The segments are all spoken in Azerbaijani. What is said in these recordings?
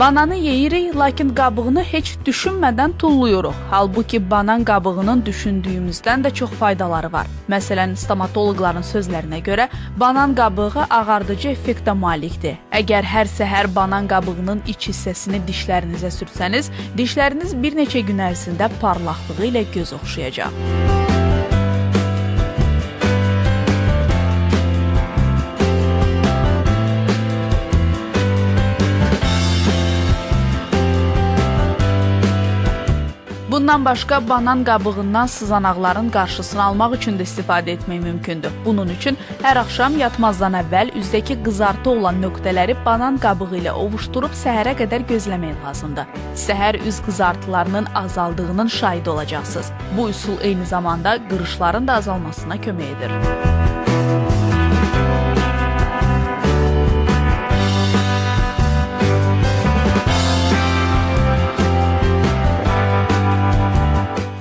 Bananı yeyirik, lakin qabığını heç düşünmədən tulluyuruq. Halbuki banan qabığının düşündüyümüzdən də çox faydaları var. Məsələn, stomatoloqların sözlərinə görə banan qabığı ağardıcı effektə malikdir. Əgər hər səhər banan qabığının iç hissəsini dişlərinizə sürsəniz, dişləriniz bir neçə gün ərzində parlaqlığı ilə göz oxşayacaq. Bundan başqa banan qabığından sızanaqların qarşısını almaq üçün də istifadə etmək mümkündür. Bunun üçün hər axşam yatmazdan əvvəl üzdəki qızartı olan nöqtələri banan qabığı ilə ovuşdurub səhərə qədər gözləmək lazımdır. Səhər üz qızartılarının azaldığının şahidi olacaqsınız. Bu üsul eyni zamanda qırışların da azalmasına kömək edir.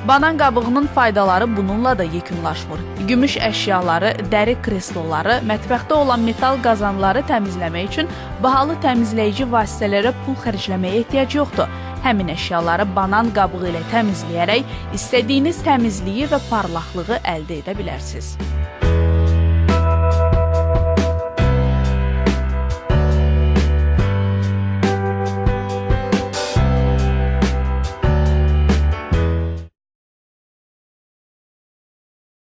Banan qabığının faydaları bununla da yekunlaşmır. Gümüş əşyaları, dəri kresloları, mətbəxdə olan metal qazanları təmizləmək üçün bahalı təmizləyici vasitələrə pul xərcləməyə ehtiyac yoxdur. Həmin əşyaları banan qabığı ilə təmizləyərək istədiyiniz təmizliyi və parlaqlığı əldə edə bilərsiniz.